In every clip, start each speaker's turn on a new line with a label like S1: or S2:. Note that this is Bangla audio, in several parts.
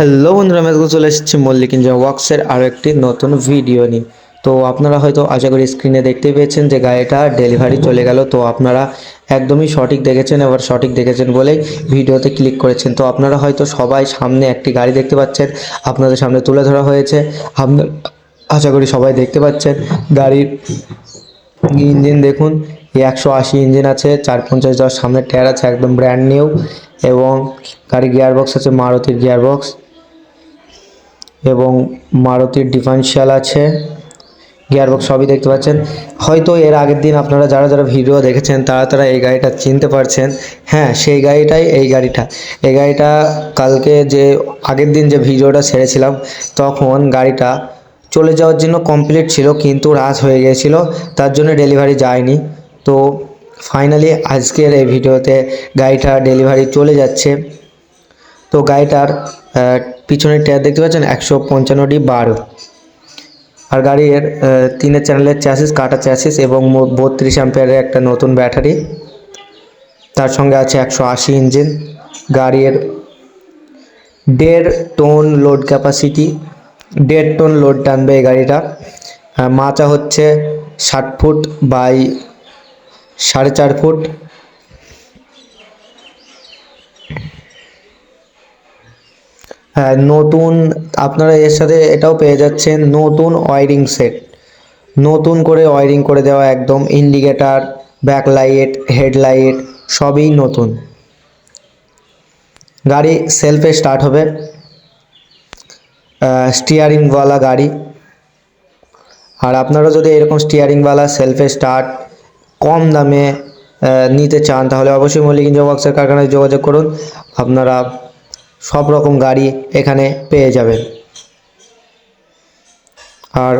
S1: হ্যালো বন্ধুরা, আমি চলে এসেছি মল্লিক ইঞ্জিন ওয়ার্কসের আরও একটি নতুন ভিডিও নিয়ে। তো আপনারা হয়তো আশা করি স্ক্রিনে দেখতে পেয়েছেন যে গাড়িটা ডেলিভারি চলে গেল। তো আপনারা একদমই সঠিক দেখেছেন, এবার সঠিক দেখেছেন বলেই ভিডিওতে ক্লিক করেছেন। তো আপনারা হয়তো সবাই সামনে একটি গাড়ি দেখতে পাচ্ছেন, আপনাদের সামনে তুলে ধরা হয়েছে। আপনার আশা করি সবাই দেখতে পাচ্ছেন, গাড়ির ইঞ্জিন দেখুন একশো আশি ইঞ্জিন আছে চার পঞ্চাশ দশ, সামনে টায়ার আছে, একদম ব্র্যান্ড নিউ এবং গাড়ির গিয়ার বক্স আছে, মারুতির গিয়ার বক্স এবং মারুতির ডিফারেন্সিয়াল আছে। গিয়ার বক্স সবই দেখতে পাচ্ছেন। হয়তো এর আগের দিন আপনারা যারা যারা ভিডিও দেখেছেন, তারা তারা এই গাড়িটা চিনতে পারছেন। হ্যাঁ সেই গাড়িটাই এই গাড়িটা। এই গাড়িটা কালকে যে, আগের দিন যে ভিডিওটা ছেড়েছিলাম, তখন গাড়িটা চলে যাওয়ার জন্য কমপ্লিট ছিল, কিন্তু রাজ হয়ে গিয়েছিল। তার জন্য ডেলিভারি যায়নি। তো ফাইনালি আজকের এই ভিডিওতে গাড়িটা ডেলিভারি চলে যাচ্ছে। তো গাড়িটার পিছনের টায়ার দেখতে পাচ্ছেন একশো পঞ্চান্নটি বারো। আর গাড়ির তিনের চ্যানেলের চ্যাসিস কাটা চ্যাসিস এবং বত্রিশ অ্যাম্পিয়ারের একটা নতুন ব্যাটারি তার সঙ্গে আছে একশো আশি ইঞ্জিন গাড়ির দেড় টন লোড ক্যাপাসিটি দেড় টন লোড টানবে এই গাড়িটা। মাচা হচ্ছে ষাট ফুট বাই সাড়ে চার ফুট। নতুন আপনারা এর সাথে এটাও পেয়ে যাচ্ছেন নতুন ওয়ারিং সেট। নতুন করে ওয়ারিং করে দেওয়া একদম ইন্ডিকেটার, ব্যাকলাইট, হেডলাইট, সবই নতুন। গাড়ি সেলফে স্টার্ট হবে। স্টিয়ারিংওয়ালা গাড়ি। আর আপনারা যদি এরকম স্টিয়ারিংওয়ালা সেলফে স্টার্ট কম দামে নিতে চান, তাহলে অবশ্যই মল্লিক ইঞ্জিন ওয়ার্কসের কারখানায় যোগাযোগ করুন। আপনারা সব রকম গাড়ি এখানে পেয়ে যাবেন। আর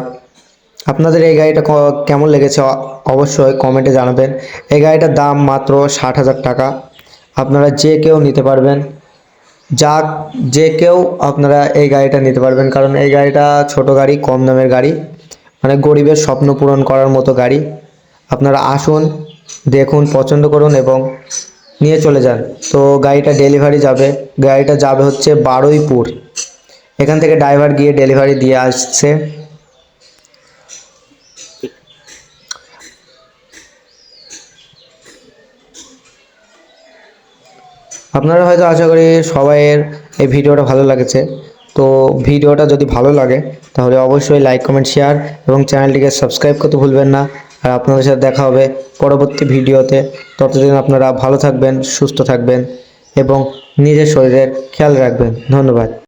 S1: আপনাদের এই গাড়িটা কেমন লেগেছে অবশ্যই কমেন্টে জানাবেন। এই গাড়িটার দাম মাত্র ষাট হাজার টাকা। আপনারা যে কেউ নিতে পারবেন, যা যে কেউ আপনারা এই গাড়িটা নিতে পারবেন, কারণ এই গাড়িটা ছোট গাড়ি, কম দামের গাড়ি মানে গরিবের স্বপ্ন পূরণ করার মতো গাড়ি। আপনারা আসুন, দেখুন, পছন্দ করুন এবং নিয়ে চলে যান। তো গাড়িটা ডেলিভারি যাবে। গাড়িটা যাবে হচ্ছে বারুইপুর। এখান থেকে ড্রাইভার গিয়ে ডেলিভারি দিয়ে আসছে। আপনারা হয়তো আশা করি সবাইয়ের এই ভিডিওটা ভালো লাগেছে। তো ভিডিওটা যদি ভালো লাগে, তাহলে অবশ্যই লাইক কমেন্ট শেয়ার এবং চ্যানেলটিকে সাবস্ক্রাইব করতে ভুলবেন না। আর আপনাদের সাথে দেখা হবে পরবর্তী ভিডিওতে। ততদিন আপনারা ভালো থাকবেন, সুস্থ থাকবেন এবং নিজের শরীরের খেয়াল রাখবেন। ধন্যবাদ।